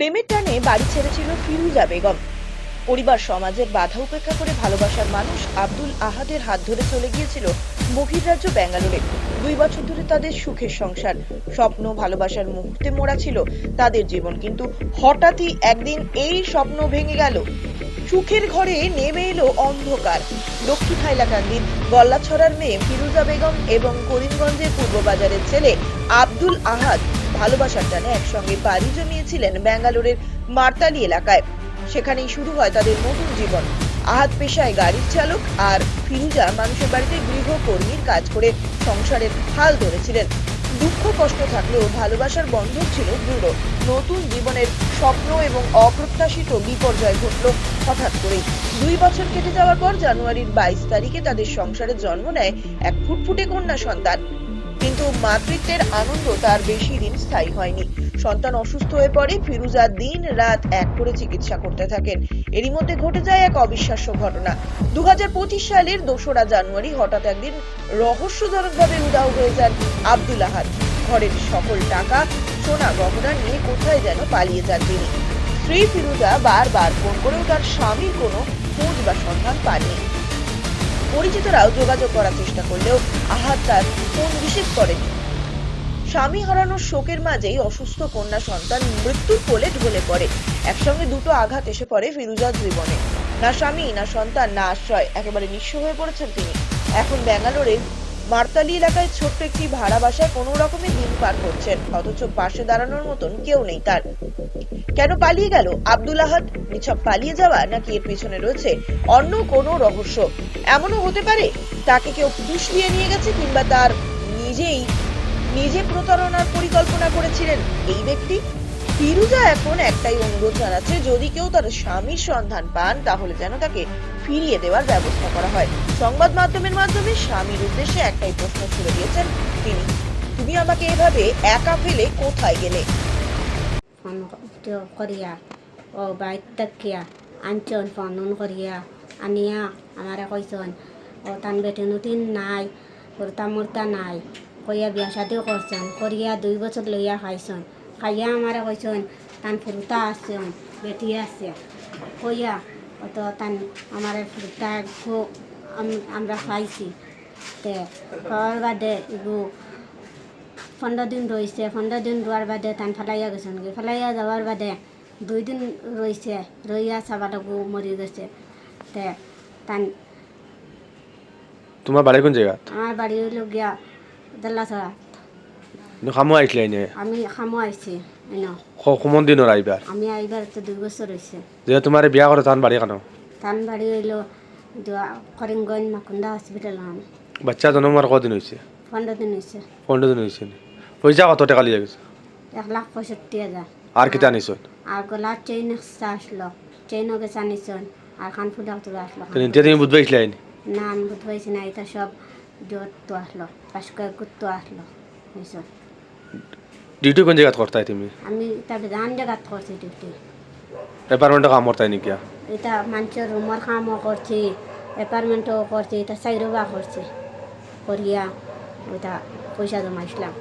প্রেমের টানে বাড়ি ছেড়েছিল ফিরুজা বেগম। পরিবার সমাজের বাধা উপেক্ষা করে ভালোবাসার মানুষ আব্দুল আহাদের হাত ধরে চলে গিয়েছিল বহির্রাজ্য ব্যাঙ্গালোরে। দুই বছর ধরে তাদের সুখের সংসার। স্বপ্ন ভালোবাসার মুহূর্তে মোড়া ছিল তাদের জীবন, কিন্তু হঠাৎই একদিন এই স্বপ্ন ভেঙে গেল। সুখের ঘরে নেমে এলো অন্ধকার। লক্ষ্মী হাইলাকান্দির গল্লাছড়ার মেয়ে ফিরুজা বেগম এবং করিমগঞ্জের পূর্ব বাজারের ছেলে আব্দুল আহাদ ভালোবাসার টানে একসঙ্গে বাড়ি জমিয়েছিলেন ব্যাঙ্গালোরের মার্তালি এলাকায়। সেখানেই শুরু হয় তাদের নতুন জীবন। আহাদ পেশায় গাড়ির চালক আর ফিরুজা মানুষের বাড়িতে গৃহকর্মীর কাজ করে সংসারের হাল ধরেছিলেন। দুঃখ কষ্ট থাকলেও ভালোবাসার বন্ধন ছিল দৃঢ়। নতুন জীবনের স্বপ্ন এবং অপ্রত্যাশিত বিপর্যয় ঘটল হঠাৎ করে দুই বছর কেটে যাওয়ার পর জানুয়ারির বাইশ তারিখে তাদের সংসারে জন্ম নেয় এক ফুটফুটে কন্যা সন্তান। কিন্তু মাতৃত্বের আনন্দ তার বেশি দিন স্থায়ী হয়নি। সন্তান অসুস্থ হয়ে পড়ে, ফিরুজা দিন রাত এক করে চিকিৎসা করতে থাকেন। এরই মধ্যে ঘটে যায় এক অবিশ্বাস্য ঘটনা। দু হাজার পঁচিশ সালের দোসরা জানুয়ারি হঠাৎ একদিন রহস্যজনকভাবে উদাও হয়ে যান আব্দুল আহাদ। ঘরের সকল টাকা, সোনা, গহনা নিয়ে কোথায় যেন পালিয়ে যান তিনি। স্ত্রী ফিরুজা বারবার ফোন করেও তার স্বামীর কোনো খোঁজ বা সন্ধান পাননি। পরিচিতরাও যোগাযোগ করার চেষ্টা করলেও আহাত তার ফোন রিসিভ করেনি। স্বামী হারানোর শোকের মাঝেই অসুস্থ কন্যা সন্তান মৃত্যুর কোলে ঢলে পড়ে। একসঙ্গে দুটো আঘাত এসে পড়ে ফিরুজার জীবনে। না স্বামী, না সন্তান, না আশ্রয়, একেবারে নিঃস্ব হয়ে পড়েছেন তিনি। এখন ব্যাঙ্গালোরের মার্তালি এলাকায় ছোট্ট একটি ভাড়া বাসায় কোনো রকমে দিন পার করছেন, অথচ পাশে দাঁড়ানোর মতন কেউ নেই তার। কেন পালিয়ে গেল আব্দুল আহাদ? নিছক পালিয়ে যাওয়া নাকি এর পিছনে রয়েছে অন্য কোনো রহস্য? এমনও হতে পারে তাকে কেউ ফুসলিয়ে নিয়ে গেছে কিংবা তার নিজেই নিজে প্রতারণার পরিকল্পনা করেছিলেন এই ব্যক্তি? ফিরুজা এখন একটাই অনুরোধ জানাচ্ছে, যদি কেউ তার স্বামীর সন্ধান পান, তাহলে যেন তাকে ফিরিয়ে দেওয়ার ব্যবস্থা করা হয়। সংবাদ মাধ্যমের মাধ্যমে স্বামীর উদ্দেশ্যে একটাই প্রশ্ন ছুড়ে দিয়েছেন তিনি। তুমি আমাকে এভাবে একা ফেলে কোথায় গেলে? করিয়া ও বাইক তাকিয়া আনছন ফোন করিয়া আনিয়া আমারে কইছন ও তান বেটি নতুন নাই কুর্তা মুর্তা নাই, কইয়া বিয়া শাদিও করছেন করিয়া দুই বছর লইয়া খাইছন। খাইয়া আমারে কইছন তান ফুরুতা আসছেন বেটি আছে কইয়া অত তান আমারে ফুরুতা খুব আমরা খাইছি। তে খাওয়ার বাদে এগু পনেরো দিন রয়েছে পনেরো দিন রোয়ার বাদে তান ফেলাইয়া গেছেন কি ফেলাইয়া যাওয়ার বাদে দুই দিন রয়েছে রইয়া চাবাটাকু মরি গেছে। তে তান তোমার বাড়ি কোন জায়গা? আমার বাড়ি হইল গিয়া দেল্লাছড়া খামো আইসলে এনে আমি খামো আইছি কমন দিনের আইবার আমি আইবার তো দুই বছর হয়েছে যে তোমার বিয়া করে তার বাড়ি কেন তান বাড়ি হইল করিমগঞ্জ মাকুন্দা হসপিটাল বাচ্চা জন্মার কদিন হয়েছে পনেরো দিন হয়েছে পনেরো দিন হয়েছে পয়সা কত টাকা লিয়ে গেছে এক লাখ পঁয়ষট্টি হাজার আর কিতা আনিস আর গলার চেইন আসলো চেইনও গেছে আনিছন আর কান ফুলা তুলে আসলো তুমি বুঝবে আইসলে আইনি না আমি বুঝবাইছি না এটা সব জোর তো আসলো পাশ করে গুত্ত আসলো নিশ্চয় ডিউটি কোন জায়গা করতাই তুমি? আমি তবে জান জায়গাত করছি ডিউটি ডিপার্টমেন্টে কাম করতাই নাকি? এটা মানুষের রুমের কামও করছি অ্যাপার্টমেন্টও করছি এটা সাইরোবা করছি করিয়া ওইটা পয়সা জমাইছিলাম।